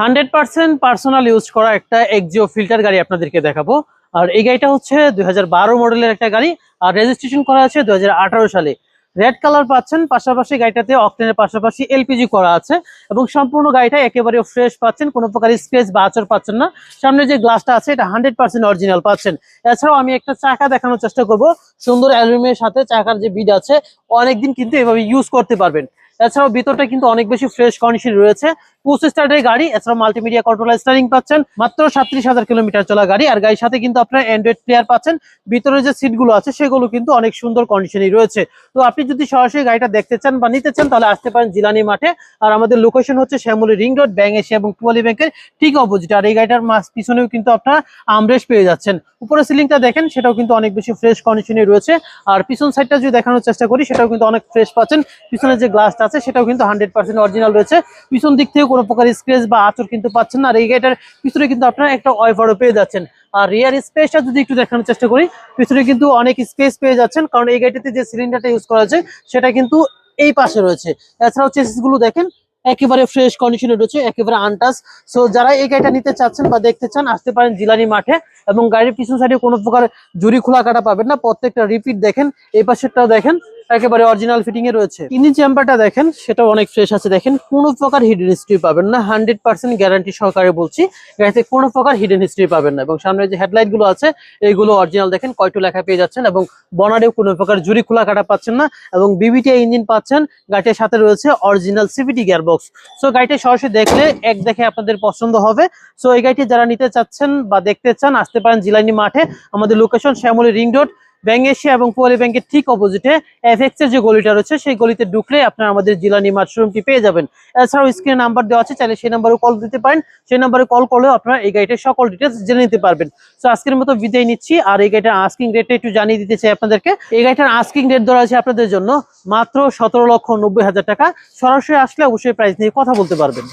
Hundred percent personal use করা একটা Axio filter গাড়ি আপনাদেরকে দেখাবো। আর এই গাড়িটা হচ্ছে দুই মডেলের একটা গাড়ি, আর রেজিস্ট্রেশন করা আছে দুই সালে। রেড কালার পাচ্ছেন, পাশাপাশি গাড়িটাতে অকটেনের পাশাপাশি এলপিজি করা আছে এবং সম্পূর্ণ গাড়িটা একেবারে ফ্রেশ পাচ্ছেন, কোনো প্রকার স্ক্রেচ বা আচর পাচ্ছেন না। সামনে যে গ্লাসটা আছে, এটা হান্ড্রেড পার্সেন্ট অরিজিনাল পাচ্ছেন। এছাড়াও আমি একটা চাকা দেখানোর চেষ্টা করব, সুন্দর অ্যালুমিনিয়ামের সাথে চাকার যে বিড আছে, অনেকদিন কিন্তু এভাবে ইউজ করতে পারবেন। এছাড়াও ভিতরটা কিন্তু অনেক বেশি ফ্রেশ কন্ডিশন রয়েছে। পুশ স্টার্টের গাড়ি পাচ্ছেন। মাত্র হাজার কিলোমিটার চলা গাড়ি। আর গাড়ির সাথে কিন্তু আপনার পাচ্ছেন। ভিতরে যে আছে, সেগুলো কিন্তু অনেক সুন্দর রয়েছে। তো আপনি যদি সরাসরি গাড়িটা দেখতে চান বা নিতে চান, তাহলে আসতে পারেন জিলানি মাঠে। আর আমাদের লোকেশন হচ্ছে শ্যামলী রিং রোড ব্যাঙ্ক এশিয়া এবং টুয়ালি ব্যাংকের ঠিক অপোজিট আর এই গাড়িটার পিছনেও কিন্তু আপনারা আমরেশ পেয়ে যাচ্ছেন। উপরে সিলিংটা দেখেন, সেটাও কিন্তু অনেক বেশি ফ্রেশ কন্ডিশনে রয়েছে। আর পিছন সাইডটা যদি দেখানোর চেষ্টা করি, সেটাও কিন্তু অনেক ফ্রেশ পাচ্ছেন। পিছনে যে গ্লাসটা আছে, সেটাও কিন্তু হান্ড্রেড পার্সেন্ট অরিজিনাল রয়েছে। পিছন দিক থেকে কোনো প্রকার স্ক্রেচ বা আচর কিন্তু পাচ্ছেন না। আর এই গাড়িটার পিছনে কিন্তু আপনারা একটা ওয়াইফারও পেয়ে যাচ্ছেন। আর রিয়ার স্পেসটা যদি একটু দেখানোর চেষ্টা করি, পিছনে কিন্তু অনেক স্পেস পেয়ে যাচ্ছেন, কারণ এই গাড়িটাতে যে সিলিন্ডারটা ইউজ করা আছে, সেটা কিন্তু এই পাশে রয়েছে। এছাড়াও চেসিসগুলো দেখেন, একেবারে ফ্রেশ কন্ডিশনে রয়েছে, একেবারে আনটাস সো যারা এই গাড়িটা নিতে চাচ্ছেন বা দেখতে চান, আসতে পারেন জিলানি মাঠে এবং গাড়ির পিছন সাইডে কোনো প্রকার জুরি খোলা কাটা পাবেন না। প্রত্যেকটা রিপিট দেখেন, এই পাশেরটাও দেখেন। একেবারে অরিজিনাল ফিটিং এ রয়েছে। ইঞ্জিন চেম্বারটা দেখেন, সেটাও অনেক ফ্রেশ আছে। দেখেন, কোনো প্রকার হিডেন হিস্ট্রি পাবেন না। হান্ড্রেড পার্সেন্ট গ্যারান্টি সহকারে বলছি গাড়িতে কোনো প্রকার হিডেন হিস্ট্রি পাবেন না। এবং সামনে যে হেডলাইটগুলো আছে, এইগুলো অরিজিনাল দেখেন, কয়টু লেখা পেয়ে যাচ্ছেন এবং বনারেও কোনো প্রকার জুরি খোলা কাটা পাচ্ছেন না এবং বিবিটি ইঞ্জিন পাচ্ছেন। গাড়িটির সাথে রয়েছে অরিজিনাল সিভিটি গিয়ারবক্স সো গাড়িটি সরাসরি দেখলে এক দেখে আপনাদের পছন্দ হবে। সো এই গাড়িটি যারা নিতে চাচ্ছেন বা দেখতে চান, আসতে পারেন জিলানি মাঠে। আমাদের location Shyamoli ring road. Bank Asia এবং পোয়ালি ব্যাংকের ঠিক অপোজিটে এফএক্স এর যে গলিটা রয়েছে, সেই গলিতে ঢুকলে আপনারা আমাদের জিলানি মাশরুমটি পেয়ে যাবেন। এছাড়াও স্ক্রিনে নাম্বার দেওয়া আছে, চাইলে সেই নাম্বারে কল দিতে পারেন। সেই নাম্বারে কল করলেও আপনারা এই গাড়িটার সকল ডিটেলস জেনে নিতে পারবেন। তো আজকের মতো বিদায় নিচ্ছি। আর এই গাড়িটার আস্কিং রেটটা একটু জানিয়ে দিতে চাই আপনাদেরকে। এই গাড়িটার আস্কিং রেট ধরা আছে আপনাদের জন্য মাত্র সতেরো লক্ষ নব্বই হাজার টাকা। সরাসরি আসলে অবশ্যই প্রাইস নিয়ে কথা বলতে পারবেন।